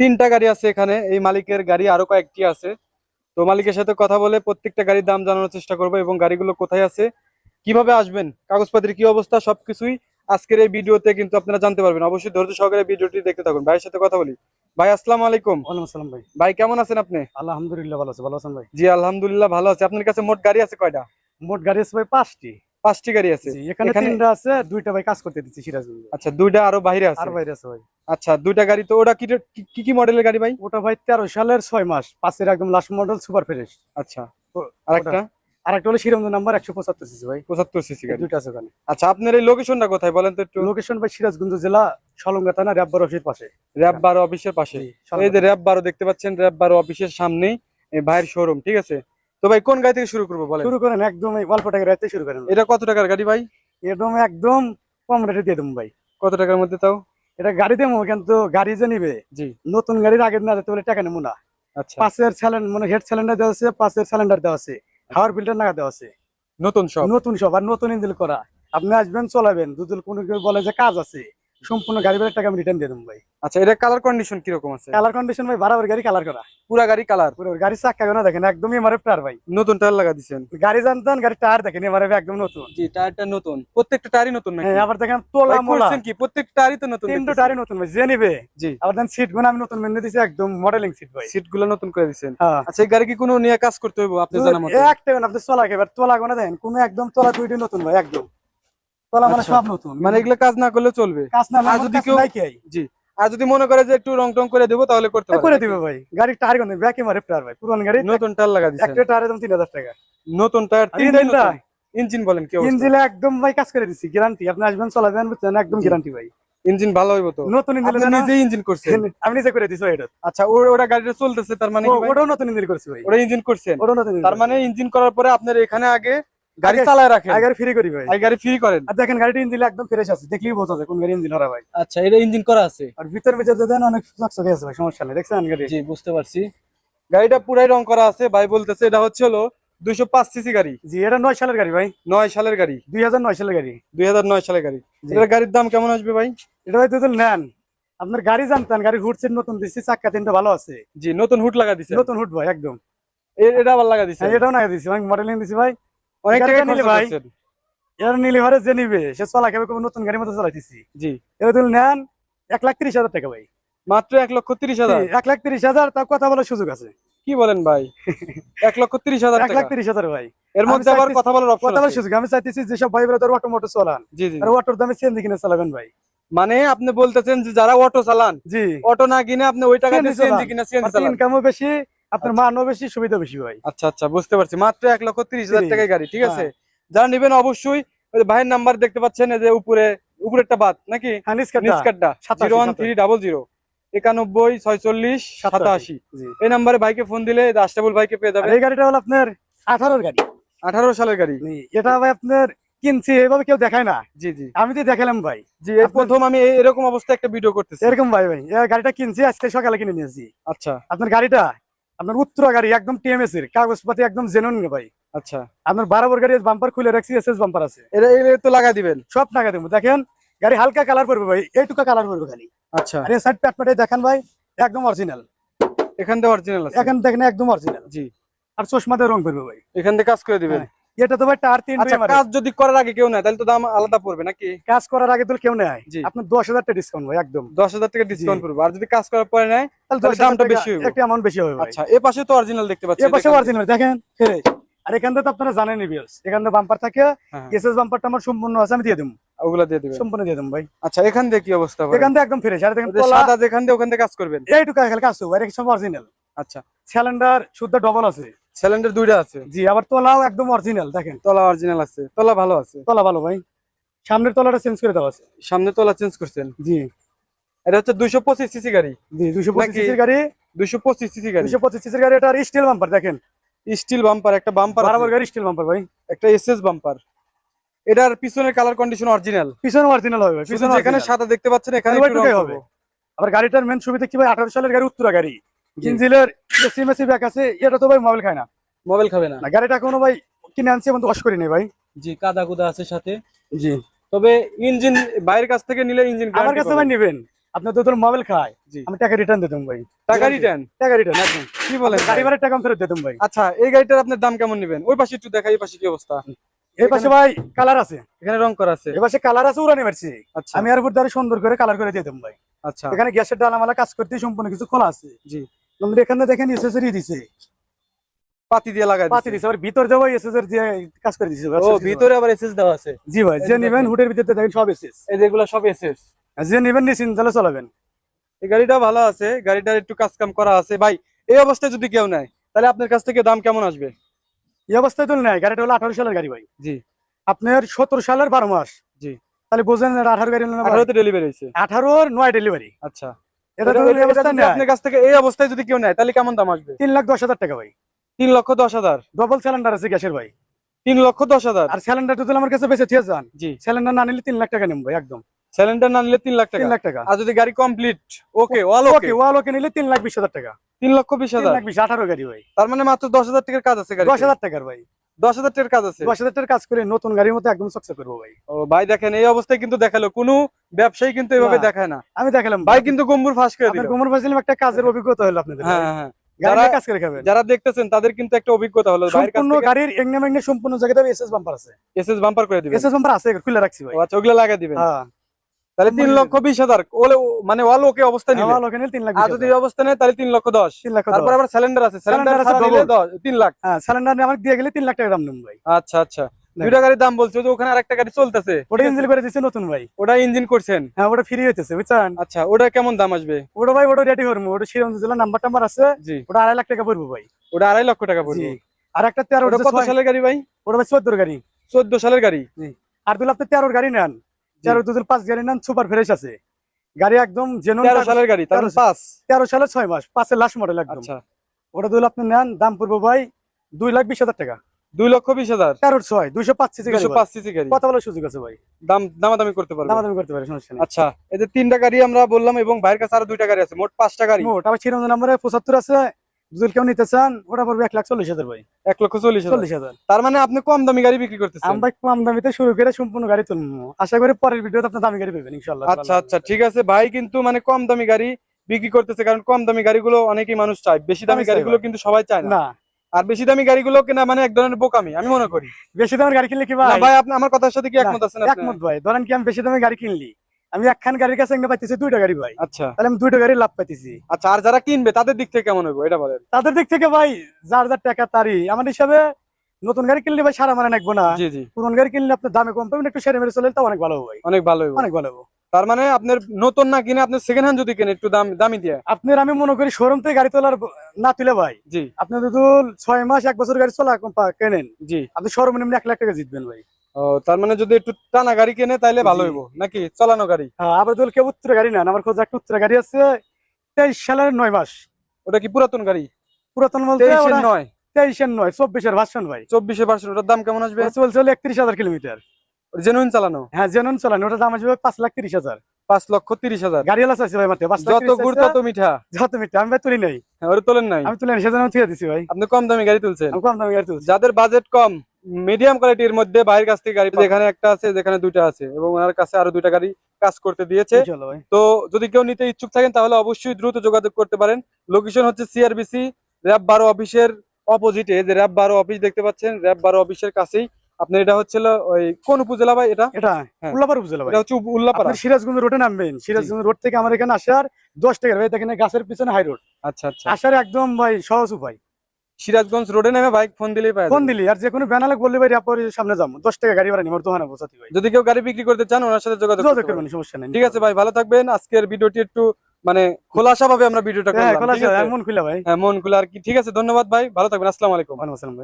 তিনটা গাড়ি আছে এখানে। এই মালিকের গাড়ি আরও কয়েকটি আছে। তো মালিকের সাথে কথা বলে প্রত্যেকটা গাড়ির দাম জানানোর চেষ্টা করব এবং গাড়িগুলো কোথায় আছে কীভাবে আসবেন কাগজপত্রের কি অবস্থা সবকিছুই আজকের এই ভিডিওতে কিন্তু আপনারা জানতে পারবেন। অবশ্যই ধৈর্য সহকারে ভিডিওটি দেখতে থাকুন। ভাইয়ের সাথে কথা বলি। ভাই আসসালামু আলাইকুম। আসসালাম ভাই। ভাই কেমন আছেন আপনি? আলহামদুলিল্লাহ ভালো আছে। ভালো আছেন ভাই? জি আলহামদুলিল্লাহ ভালো আছে। আপনার কাছে মোট গাড়ি আছে কয়টা? মোট গাড়ি আছে ভাই পাঁচটি। পাঁচটি গাড়ি আছে। এখানে তিনটা আছে দুইটা ভাই কাজ করতে দিচ্ছি সিরাজগঞ্জে। আচ্ছা দুইটা আরও বাইরে আছে? আর বাইরে আছে ভাই। আচ্ছা দুইটা গাড়ি তো ওটা কি কি কি মডেলের গাড়ি ভাই? ওটা ভাই তেরো সালের ছয় মাস পাঁচের একদম লাস্ট মডেল সুপার ফ্রেশ আচ্ছা আরেকটা? আর একটা হলো শিরোমন নাম্বার একশো পঁচাত্তর সিসি ভাই। পঁচাত্তর সিসি এই গাড়ি। দুইটা আছে ওখানে। আচ্ছা আপনার এই লোকেশনটা কোথায় বলেন তো একটু? লোকেশন ভাই সিরাজগঞ্জ জেলা সলঙ্গা থানা র্যাব্বার অফিসের পাশে। র্যাব বারো অফিসের পাশে। এই যে র্যাব বারো দেখতে পাচ্ছেন র্যাব বারো অফিসের সামনেই এই ভাইয়ের শোরুম ঠিক আছে? তো ভাই কোন গাড়ি থেকে শুরু করব বলেন? শুরু করেন একদম অল্প টাকা রাখতে শুরু করেন। এটা কত টাকার গাড়ি ভাই? একদম একদম কম রেটে দিয়ে দেবো ভাই। কত টাকার মধ্যে তাও? এটা গাড়ি দেবো কিন্তু গাড়ি যে নিবে জি। নতুন গাড়ির আগে না দিতে বলে টাকা নেব না। আচ্ছা। মানে হেড সিলিন্ডার দেওয়া আছে পাঁচের সিলিন্ডার দেওয়া আছে হাওয়ার ফিল্টার নাগা দেওয়া আছে। নতুন সব? নতুন সব আর নতুন ইঞ্জিন করা। আপনি আসবেন চলাবেন। দুদুল কোনো কেউ বলে যে কাজ আছে। সম্পূর্ণ গাড়ি ভাড়া টাকা আমি রিটার্ন দিয়ে দেবো ভাই। আচ্ছা এটা কালার কন্ডিশন কীরকম আছে? কালার কন্ডিশন ভাই বারাবার গাড়ি কালার করা। পুরা গাড়ি কালার পুরো গাড়ি চাক্কা না দেখেন একদমই এমআরএফ টায়ার ভাই। নতুন টায়ার লাগা দিচ্ছেন গাড়ি জানতেন গাড়ি টায়ার দেখেন এমআরএফ একদম নতুন। জি টায়ারটা নতুন। প্রত্যেকটা টায়ারই নতুন নাকি? হ্যাঁ আবার দেখেন তোলা মোলা। কি? প্রত্যেকটা টায়ারই তো নতুন তিনটে টায়ারই নতুন ভাই যে নিবে। জি। আবার দেন সিটগুলো আমি নতুন মেনে দিয়েছি একদম মডেলিং সিট ভাই। সিটগুলো নতুন করে দিচ্ছেন হ্যাঁ। আচ্ছা এই গাড়ি কি কোনো নিয়ে কাজ করতে হবে আপনি জানা মতো। একটা আপনি তোলা এবার তোলা গোনা দেখেন কোনো একদম তোলা দুইটি নতুন ভাই একদম। তোলা মানে আচ্ছা। সব নতুন। মানে এগুলো কাজ না করলে চলবে। কাজ না আর যদি কেউ- জি। আর যদি মনে করে যে একটু রং টং করে দেবো তাহলে করতে পারবে। করে দিবে ভাই। গাড়ি টায়ার কোন ব্যাক টায়ার ভাই। পুরান গাড়ি নতুন টায়ার লাগা দিচ্ছেন একটা টায়ারের দাম তিন হাজার টাকা। নতুন টায়ার আর তিনটাই ইঞ্জিনটা? নতুন। ইঞ্জিন বলেন কি? ইঞ্জিনে একদম ভাই কাজ করে দিচ্ছি গ্যারান্টি। আপনি আসবেন চলাবেন বুঝছেন? একদম গ্যারান্টি ভাই। ইঞ্জিন ভালো হইব তো? নতুন ইঞ্জিন নিজেই ইঞ্জিন করছেন। আমি নিজে করে দিছি এটা। আচ্ছা ওটা গাড়িটা চলতেছে তার মানে? ওটাও নতুন ইঞ্জিন করছি ভাই। ওটা ইঞ্জিন করছেন। ওটাও নতুন তার মানে ইঞ্জিন করার পরে আপনার এখানে আগে গাড়ি চালায় রাখেন। আগে ফ্রি করি ভাই। আগে গাড়ি ফ্রি করেন। আর দেখেন গাড়িটা ইঞ্জিন একদম ফ্রেশ আছে দেখলেই বোঝা যায় কোন গাড়ি ইঞ্জিন ওরা ভাই। আচ্ছা এটা ইঞ্জিন করা আছে। আর ভিতর ভিতর অনেক চকচকে আছে ভাই সমস্যা নেই দেখছেন গাড়ি? জি বুঝতে পারছি। গাড়িটা পুরাই রং করা আছে ভাই বলতেছে এটা হচ্ছে হলো সিসি গাড়ি। জি এটা নয় সালের গাড়ি ভাই। সালের গাড়ি। দুই হাজার নয় সালের গাড়ি। দুই হাজার নয় সালের গাড়ি। গাড়ির দাম কেমন আসবে ভাই? এটা ভাই নেন। আপনার গাড়ি জানতেন গাড়ির হুড সিট নতুন চাক্কা তিনটা ভালো আছে। জি নতুন হুড লাগা দিছে। নতুন হুড ভাই একদম। এটা আবার লাগা দিছে। হ্যাঁ, এটাও মডেলিং দিছি ভাই। অনেক টাকা নিলে ভাই। এর নিলে ঘরে যে নিবে সে চলা খাবে নতুন গাড়ির মতো চালাইতেছি। জি। তুল নেন এক লাখ তিরিশ হাজার টাকা ভাই। মাত্র এক লক্ষ তিরিশ হাজার? এক লাখ তিরিশ হাজার তার কথা বলার সুযোগ আছে। কি বলেন ভাই? এক লক্ষ তিরিশ হাজার এক লাখ তিরিশ হাজার ভাই। এর মধ্যে আবার চাইতেছি- কথা বলার কথা বলার সুযোগ আমি চাইতেছি যেসব ভাই তোর অটো মোটো চালান। জি জি আর অটোর দামে সিএনজি কিনে চালাবেন ভাই। মানে আপনি বলতেছেন যে যারা অটো চালান জি। অটো না কিনে আপনি ওই টাকা দিয়ে। সিএনজি কিনা সিএনজি চালান। ইনকামও বেশি আপনার মানও বেশি সুবিধা বেশি ভাই। আচ্ছা আচ্ছা বুঝতে পারছি। মাত্র এক লক্ষ তিরিশ হাজার। টাকায় গাড়ি ঠিক আছে? হ্যাঁ। যারা নিবেন অবশ্যই ভাইয়ের নাম্বার দেখতে পাচ্ছেন এই যে উপরে উপরেরটা বাদ নাকি? হ্যাঁ zero one three double zero. একানব্বই ছয়চল্লিশ সাতাশি। এই নাম্বারে ভাইকে ফোন দিলে আশরাফুল ভাইকে পেয়ে যাবে এই গাড়িটা হলো আপনার আঠারোর গাড়ি। আঠারো সালের গাড়ি। এটা ভাই আপনার কিনছি এভাবে কেউ দেখায় না। জি জি। আমি তো দেখালাম ভাই। জি আপনার- প্রথম আমি এরকম অবস্থায় একটা ভিডিও করতেছি। এরকম ভাই ভাই। গাড়িটা কিনছি আজকে সকালে কিনে নিয়েছি। আচ্ছা। আপনার গাড়িটা আপনার উত্তরা গাড়ি একদম টিএমএস এর কাগজপাতি একদম জেনুইন ভাই। আচ্ছা। আপনার বারাবর গাড়ি বাম্পার খুলে রাখছি এসএস বাম্পার আছে। এটা তো লাগাই দিবেন? সব লাগাই দেবো। দেখেন গাড়ি হালকা কালার করবে ভাই এইটুকু কালার করবে খালি। আচ্ছা। আর এই সাইড প্যাটপ্যাটে দেখেন ভাই একদম অরিজিনাল এখান থেকে অরিজিনাল আছে। এখন দেখেন একদম অরিজিনাল জি। আর চশমাতে রং করবে ভাই। এখান থেকে কাজ করে দিবেন? হ্যাঁ, এটা তো ভাই টার তিন আচ্ছা কাজ যদি করার আগে কেউ নেয় তাহলে তো দাম আলাদা পড়বে নাকি? কাজ করার আগে তো কেউ নেয়। আপনার দশ হাজার টাকা ডিসকাউন্ট ভাই একদম। দশ হাজার টাকা ডিসকাউন্ট পড়বে। আর যদি কাজ করার পরে নেয় তাহলে দামটা বেশি হবে। একটা অ্যামাউন্ট বেশি হবে আচ্ছা এ পাশে তো অরিজিনাল দেখতে পাচ্ছি এ পাশে অরিজিনাল দেখেন। ফ্রেশ আর এখান থেকে আপনারা এখান থেকে বাম্পার থাকে হ্যাঁ, এসএস বাম্পারটা আমার সম্পূর্ণ আছে আমি দিয়ে দেবো। ওগুলা দিয়ে দিবেন। সম্পূর্ণ দিয়ে দেবো ভাই। আচ্ছা এখান থেকে কি অবস্থা এখান থেকে একদম ফ্রেশ আর দেখেন সাদা যেখান ওখান থেকে কাজ করবেন? এইটুকু কাজ হবে আর সব অরিজিনাল আচ্ছা। সিলিন্ডার শুদ্ধ ডবল আছে। সিলিন্ডার দুইটা আছে। জি আবার তলাও একদম অরিজিনাল দেখেন। তলা অরিজিনাল আছে। তলা ভালো আছে। তলা ভালো ভাই। সামনের তলাটা চেঞ্জ করে দেওয়া আছে। সামনে তলা চেঞ্জ করছেন? জি। এটা হচ্ছে দুইশো পঁচিশ সিসি গাড়ি। জি দুশো পঁচিশ নাকি? গাড়ি। দুইশো পঁচিশ সিসি গাড়ি? দুশো পঁচিশ সিসির গাড়ি এটা আর স্টিল বাম্পার দেখেন। স্টিল বাম্পার একটা বাম্পার বারাবর গাড়ি স্টিল বাম্পার ভাই। একটা এসএস বাম্পার এটার পিছনের কালার কন্ডিশন অরিজিনাল পিছনে অরিজিনাল হবে ভাই, পিছনে original। সাদা দেখতে পাচ্ছেন এখানে। হবে। আবার গাড়িটার মেন সুবিধা কি ভাই? আঠারো সালের গাড়ি উত্তরা গাড়ি। জি। ইঞ্জিনের এসি মেসি ব্যাক আছে এটা তো ভাই মোবাইল খায় না। মোবাইল খাবে না। গাড়িটা কোনো ভাই কিনে আনছে এবং ওয়াশ করি নেই ভাই। জি কাদা কুদা আছে সাথে। জি। তবে ইঞ্জিন বাইরের কাছ থেকে নিলে ইঞ্জিন আমার কাছে ভাই নেবেন। আপনার তো মোবাইল খায়। আমি টাকা রিটার্ন দিতাম ভাই। টাকা রিটার্ন টাকা রিটার্ন একদম। কি বলেন গাড়ি ভাড়ার টাকা ফেরত দিতাম ভাই। আচ্ছা এই গাড়িটার আপনার দাম কেমন নেবেন? ওই পাশে একটু দেখা এই পাশে কি অবস্থা? এই পাশে ভাই কালার আছে। এখানে রং করা আছে। এই পাশে কালার আছে উড়ানি মারছি। আচ্ছা। আমি এর উপর দ্বারা সুন্দর করে কালার করে দিতাম ভাই। আচ্ছা। এখানে গ্যাসের ডালামালা কাজ করতে সম্পূর্ণ কিছু খোলা আছে। জি। আমাদের এখানে দেখেন এসএসআরই দিছে। পাতি দিয়ে লাগাই পাতি দিছে। আবার ভিতর যাব এসএসআর দিয়ে কাজ করে দিছে ও ভিতরে আবার এসএস দেওয়া আছে। জি ভাই যে নেবেন দেখেন। ভিতরে দেখেন সব এসএস এই যেগুলো সব এসএস যে নেবেন নিশ্চিন্ত তাহলে চলাবেন। এই গাড়িটা ভালো আছে গাড়িটার একটু কাজ কাম করা আছে। ভাই এই অবস্থায় যদি কেউ নেয় তাহলে আপনার কাছ থেকে দাম কেমন আসবে? এই অবস্থায় তো নাই গাড়িটা হলো আঠারো সালের গাড়ি ভাই। জি। আপনার সতেরো সালের বারো মাস। জি। তাহলে বোঝেন আঠারো গাড়ি আঠারোতে ডেলিভারি হয়েছে। আঠারোর নয় ডেলিভারি আচ্ছা। এটা অবস্থা নেয়। আপনার কাছ থেকে এই অবস্থায় যদি কেউ নেয় তাহলে কেমন দাম আসবে? তিন লাখ দশ হাজার টাকা ভাই। তিন লক্ষ দশ হাজার। ডবল সিলিন্ডার আছে গ্যাসের ভাই। তিন লক্ষ দশ হাজার। আর সিলিন্ডার আমার কাছে বেঁচে যান জি। সিলিন্ডার না নিলে তিন লাখ টাকা নেব একদম। সিলিন্ডার না নিলে তিন লাখ তিন লাখ টাকা। আর যদি গাড়ি কমপ্লিট ওকে অল ওকে ওয়াল ওকে নিলে তিন লাখ বিশ হাজার টাকা। তিন লক্ষ বিশ হাজার। আঠারো গাড়ি ভাই। তার মানে মাত্র দশ হাজার টাকার কাজ আছে দশ হাজার টাকার ভাই। দশ হাজার টাকার কাজ আছে। দশ হাজার টাকার কাজ করে নতুন গাড়ির মতো একদম সাকসেস করব ভাই। ও ভাই দেখেন এই অবস্থায় কিন্তু দেখাল কোনো ব্যবসায়ী কিন্তু এভাবে। দেখায় না। আমি দেখালাম ভাই কিন্তু গম্বুর ফাঁস করে দিল। আপনার গোমর ফাসিলাম একটা কাজের অভিজ্ঞতা হলো আপনাদের হ্যাঁ হ্যাঁ, হ্যাঁ। যারা- কাজ করে যারা দেখতেছেন তাদের কিন্তু একটা অভিজ্ঞতা হলো। সম্পূর্ণ গাড়ির এগনে সম্পূর্ণ জায়গাতে এসএস বাম্পার আছে। এসএস বাম্পার করে দিবেন। এসএস বাম্পার আছে খুলে রাখছি ভাই। আচ্ছা ওগুলো লাগাই দিবেন। হ্যাঁ। তাহলে তিন লক্ষ বিশ হাজার। মানে অল ওকে আমার ওখানে তিন লাখ আর যদি অবস্থা নেয় তাহলে তিন লক্ষ দশ। তিন লাখ তারপর দশ। আবার সিলিন্ডার আছে। সিলিন্ডার তিন লাখ। হ্যাঁ সিলিন্ডার আমাকে দিয়ে গেলে তিন লাখ টাকা দাম নেব ভাই। আচ্ছা আচ্ছা। দুইটা গাড়ির দাম বলছে যে ওখানে আরেকটা গাড়ি চলতেছে। ওটা ইঞ্জিন করে দিচ্ছে নতুন ভাই। ওটা ইঞ্জিন করছেন? হ্যাঁ ওটা ফ্রি হইতেছে বুঝছেন? আচ্ছা ওটা কেমন দাম আসবে? ওটা ভাই ওটা রেডি করব। ওটা জেলা নাম্বার টাম্বার আছে। জি। ওটা আড়াই লাখ টাকা পড়ব ভাই। ওটা আড়াই লক্ষ টাকা পড়বে। আর একটা তেরো কত সালের গাড়ি ভাই? ওটা ভাই চোদ্দোর গাড়ি। চোদ্দ সালের গাড়ি? আর আপনি তেরোর গাড়ি নেন। তেরো পাঁচ গাড়ি নেন সুপার ফ্রেশ আছে। গাড়ি একদম জেনুইন তেরো সালের গাড়ি তার 13 পাঁচ। তেরো সালের ছয় মাস পাঁচের লাস্ট মডেল একদম। আচ্ছা। ওটা আপনি নেন দাম পড়ব ভাই দুই লাখ বিশ হাজার টাকা। দুই লক্ষ বিশ হাজার? তেরোর ছয় দুইশো পাঁচ সিসি দুশো পাঁচ সিসি গাড়ি। কথা বলার সুযোগ আছে ভাই। দাম দামাদামি করতে পারবে। দামাদামি করতে পারে সমস্যা নেই। আচ্ছা এই যে তিনটা গাড়ি আমরা বললাম এবং ভাইয়ের কাছে আরও দুইটা গাড়ি আছে মোট পাঁচটা গাড়ি। মোট আবার নাম্বারে পঁচাত্তর আছে যদি কেউ নিতে চান ওটা পড়বে এক লাখ চল্লিশ হাজার ভাই। এক লক্ষ চল্লিশ চল্লিশ হাজার। তার মানে আপনি কম দামি গাড়ি বিক্রি করতেছেন? আমরা কম দামিতে শুরু করে সম্পূর্ণ গাড়ি তুলবো। আশা করি পরের ভিডিওতে আপনার দামি গাড়ি পাবেন ইনশাল্লাহ আচ্ছা আচ্ছা ঠিক আছে। ভাই কিন্তু মানে কম দামি গাড়ি বিক্রি করতেছে কারণ কম দামি গাড়িগুলো অনেকেই মানুষ চায়। বেশি দামি গাড়িগুলো কিন্তু সবাই চায় না। আর বেশি দামি গাড়িগুলো কেনা মানে এক ধরনের বোকামি আমি মনে করি। বেশি দামের গাড়ি কিনলে কি ভাই? ভাই আপনি আমার কথার সাথে কি একমত আছেন? একমত ভাই। ধরেন কি আমি বেশি দামে গাড়ি কিনলি আমি একখান গাড়ির কাছে এনে পাইতেছি দুইটা গাড়ি ভাই। আচ্ছা। তাহলে আমি দুইটা গাড়ি লাভ পাইতেছি। আচ্ছা আর যারা কিনবে তাদের দিক থেকে কেমন হবে এটা বলেন। তাদের দিক থেকে ভাই যার যার টাকা তারই। আমার হিসাবে নতুন গাড়ি কিনলে ভাই সারা মারা নাকবো না। জি জি। পুরন গাড়ি কিনলে আপনার দামে কম পাবেন একটু সেরে মেরে চলে তাও অনেক ভালো হবে ভাই। অনেক ভালো হবে অনেক ভালো হবে তার মানে আপনার নতুন না কিনে আপনি সেকেন্ড হ্যান্ড যদি কেনেন একটু দাম দামি দিয়ে। আপনার আমি মনে করি শোরুম থেকে গাড়ি তোলার না তুলে ভাই। জি। আপনি যদি ছয় মাস এক বছর গাড়ি চলা কেনেন জি। আপনি সর্বনিম্ন এক লাখ টাকা জিতবেন ভাই। তার মানে যদি একটু টানা গাড়ি কেনে তাইলে ভালো। হইব নাকি? চালানো গাড়ি? হ্যাঁ, আবার যদি কেউ উত্তর গাড়ি নেন আমার খোঁজ একটা উত্তর গাড়ি আছে তেইশ সালের নয় মাস। ওটা কি পুরাতন গাড়ি? পুরাতন বলতে নয়। তেইশের নয় চব্বিশের ভার্সন ভাই। চব্বিশে পার্সেন্ট ওটার দাম কেমন আসবে? চলছে হলো একত্রিশ হাজার কিলোমিটার। জেনুইন চালানো? হ্যাঁ জেনুন চালান ওটা দাম আসবে পাঁচ লাখ তিরিশ হাজার। পাঁচ লক্ষ তিরিশ হাজার। গাড়ি চাইছে ভাই মাত্র যত গুড় তত মিঠা। যত মিটার আমি ভাই তুলি নাই। হ্যাঁ, তোলেন নাই। আমি তুলে সেজন্য দিছি ভাই। আপনি কম দামি গাড়ি তুলছেন। কম দামে গাড়ি যাদের বাজেট কম মিডিয়াম কোয়ালিটির মধ্যে বাইরের কাছ থেকে গাড়ি যেখানে একটা আছে যেখানে দুইটা আছে এবং ওনার কাছে আরও দুইটা গাড়ি কাজ করতে দিয়েছে। তো যদি কেউ নিতে ইচ্ছুক থাকেন তাহলে অবশ্যই দ্রুত যোগাযোগ করতে পারেন। লোকেশন হচ্ছে সিআরবিসি র্যাব বারো অফিসের অপোজিটে যে র্যাব বারো অফিস দেখতে পাচ্ছেন র্যাব বারো অফিসের কাছেই। আপনার এটা হচ্ছিল ওই কোন উপজেলা ভাই এটা? এটা হ্যাঁ। উল্লাপার উপজেলা ভাই। এটা হচ্ছে উল্লাপাড়া। আপনি সিরাজগঞ্জ রোডে নামবেন। সিরাজগঞ্জ রোড থেকে আমার এখানে আসার দশ টাকা ভাই দেখেন গাছের পিছনে হাই রোড আচ্ছা আচ্ছা। আসার একদম ভাই সহজ উপায়। সিরাজগঞ্জ রোডে নেমে বাইক ফোন দিলেই পাই ফোন দিলি আর যে কোনো ব্যানালে বললে ভাই আপনি সামনে যাব। দশ টাকা গাড়ি ভাড়া আমার দোকানে বসাতে ভাই। যদি কেউ গাড়ি বিক্রি করতে চান ওনার সাথে যোগাযোগ। করবেন সমস্যা নেই। ঠিক আছে ভাই ভালো থাকবেন। আজকের ভিডিওটি একটু মানে খোলাসা ভাবে আমরা ভিডিওটা হ্যাঁ করলাম? মন খুলে ভাই। হ্যাঁ মন খুলে আর কি। ঠিক আছে ধন্যবাদ ভাই ভালো থাকবেন আসসালামু আলাইকুম। ভালো আসসালাম ভাই।